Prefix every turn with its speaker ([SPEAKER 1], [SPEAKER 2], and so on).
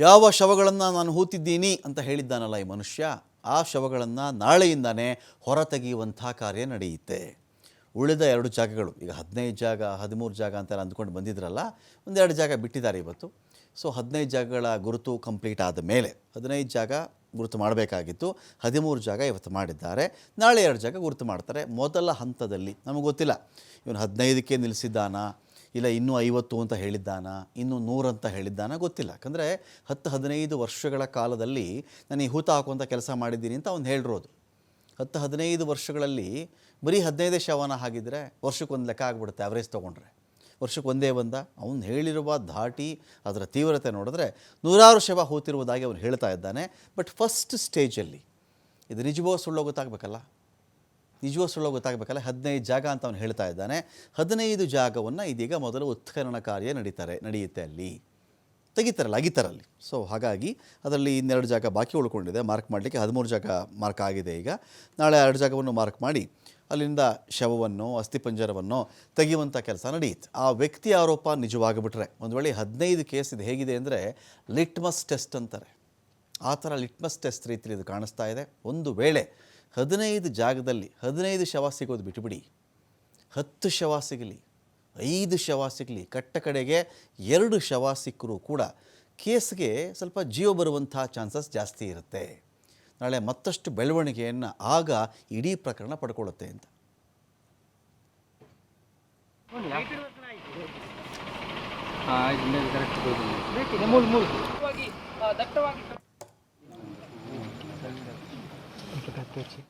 [SPEAKER 1] ಯಾವ ಶವಗಳನ್ನು ನಾನು ಹೂತಿದ್ದೀನಿ ಅಂತ ಹೇಳಿದ್ದಾನಲ್ಲ ಈ ಮನುಷ್ಯ, ಆ ಶವಗಳನ್ನು ನಾಳೆಯಿಂದನೇ ಹೊರತೆಗೆಯುವಂಥ ಕಾರ್ಯ ನಡೆಯುತ್ತೆ. ಉಳಿದ ಎರಡು ಜಾಗಗಳು, ಈಗ ಹದಿನೈದು ಜಾಗ, ಹದಿಮೂರು ಜಾಗ ಅಂತೆಲ್ಲ ಅಂದ್ಕೊಂಡು ಬಂದಿದ್ರಲ್ಲ, ಒಂದೆರಡು ಜಾಗ ಬಿಟ್ಟಿದ್ದಾರೆ ಇವತ್ತು. ಸೊ, ಹದಿನೈದು ಜಾಗಗಳ ಗುರುತು ಕಂಪ್ಲೀಟ್ ಆದ ಮೇಲೆ, ಹದಿನೈದು ಜಾಗ ಗುರುತು ಮಾಡಬೇಕಾಗಿತ್ತು, ಹದಿಮೂರು ಜಾಗ ಇವತ್ತು ಮಾಡಿದ್ದಾರೆ, ನಾಳೆ ಎರಡು ಜಾಗ ಗುರುತು ಮಾಡ್ತಾರೆ. ಮೊದಲ ಹಂತದಲ್ಲಿ, ನಮಗೆ ಗೊತ್ತಿಲ್ಲ, ಇವನು ಹದಿನೈದಕ್ಕೆ ನಿಲ್ಲಿಸಿದ್ದಾನಾ ಇಲ್ಲ ಇನ್ನೂ ಐವತ್ತು ಅಂತ ಹೇಳಿದ್ದಾನ, ಇನ್ನೂ ಅಂತ ಹೇಳಿದ್ದಾನ ಗೊತ್ತಿಲ್ಲ. ಯಾಕಂದರೆ ಹತ್ತು ಹದಿನೈದು ವರ್ಷಗಳ ಕಾಲದಲ್ಲಿ ನಾನು ಈ ಹೂತ ಹಾಕುವಂಥ ಕೆಲಸ ಮಾಡಿದ್ದೀನಿ ಅಂತ ಅವ್ನು ಹೇಳಿರೋದು. ಹತ್ತು ಹದಿನೈದು ವರ್ಷಗಳಲ್ಲಿ ಬರೀ ಹದಿನೈದೇ ಶವನ ಹಾಗಿದ್ರೆ ವರ್ಷಕ್ಕೊಂದು ಲೆಕ್ಕ ಆಗಿಬಿಡುತ್ತೆ ಅವರೇಜ್ ತೊಗೊಂಡ್ರೆ. ವರ್ಷಕ್ಕೆ ಒಂದೇ ಬಂದ, ಅವನು ಹೇಳಿರುವ ಧಾಟಿ, ಅದರ ತೀವ್ರತೆ ನೋಡಿದ್ರೆ ನೂರಾರು ಶವ ಹೂತಿರುವುದಾಗಿ ಅವನು ಹೇಳ್ತಾ ಇದ್ದಾನೆ. ಬಟ್ ಫಸ್ಟ್ ಸ್ಟೇಜಲ್ಲಿ ಇದು ನಿಜವೋ ಸುಳ್ಳೋ ಗೊತ್ತಾಗಬೇಕಲ್ಲ? ನಿಜವೋ ಸುಳ್ಳು ಗೊತ್ತಾಗಬೇಕಲ್ಲ, ಹದಿನೈದು ಜಾಗ ಅಂತ ಅವನು ಹೇಳ್ತಾ ಇದ್ದಾನೆ. ಹದಿನೈದು ಜಾಗವನ್ನು ಇದೀಗ ಮೊದಲು ಉತ್ಖನನ ಕಾರ್ಯ ನಡೀತಾರೆ, ನಡೆಯುತ್ತೆ ಅಲ್ಲಿ. ತೆಗಿತಾರಲ್ಲ, ಅಗಿತಾರಲ್ಲಿ. ಸೊ ಹಾಗಾಗಿ ಅದರಲ್ಲಿ ಇನ್ನೆರಡು ಜಾಗ ಬಾಕಿ ಉಳ್ಕೊಂಡಿದೆ. ಮಾರ್ಕ್ ಮಾಡಲಿಕ್ಕೆ ಹದಿಮೂರು ಜಾಗ ಮಾರ್ಕ್ ಆಗಿದೆ ಈಗ. ನಾಳೆ ಎರಡು ಜಾಗವನ್ನು ಮಾರ್ಕ್ ಮಾಡಿ ಅಲ್ಲಿಂದ ಶವವನ್ನು, ಅಸ್ಥಿಪಂಜರವನ್ನು ತೆಗೆಯುವಂಥ ಕೆಲಸ ನಡೆಯುತ್ತೆ. ಆ ವ್ಯಕ್ತಿ ಆರೋಪ ನಿಜವಾಗಿಬಿಟ್ರೆ, ಒಂದು ವೇಳೆ ಹದಿನೈದು ಕೇಸ್ ಇದು ಹೇಗಿದೆ ಅಂದರೆ ಲಿಟ್ಮಸ್ ಟೆಸ್ಟ್ ಅಂತಾರೆ. ಆ ಥರ ಲಿಟ್ಮಸ್ ಟೆಸ್ಟ್ ರೀತಿಯಲ್ಲಿ ಇದು ಕಾಣಿಸ್ತಾ ಇದೆ. ಒಂದು ವೇಳೆ ಹದಿನೈದು ಜಾಗದಲ್ಲಿ ಹದಿನೈದು ಶವ ಸಿಗೋದು ಬಿಟ್ಟುಬಿಡಿ ಹತ್ತು ಶವ ಸಿಗಲಿ ಐದು ಶವ ಸಿಗಲಿ ಕಟ್ಟ ಕಡೆಗೆ ಎರಡು ಶವ ಸಿಕ್ಕರೂ ಕೂಡ ಕೇಸ್ಗೆ ಸ್ವಲ್ಪ ಜೀವ ಬರುವಂಥ ಚಾನ್ಸಸ್ ಜಾಸ್ತಿ ಇರುತ್ತೆ. ನಾಳೆ ಮತ್ತಷ್ಟು ಬೆಳವಣಿಗೆಯನ್ನು ಆಗ ಇಡೀ ಪ್ರಕರಣ ಪಡ್ಕೊಳ್ಳುತ್ತೆ ಅಂತ.
[SPEAKER 2] ದಟ್ಟವಾಗಿ দেখতে পাচ্ছি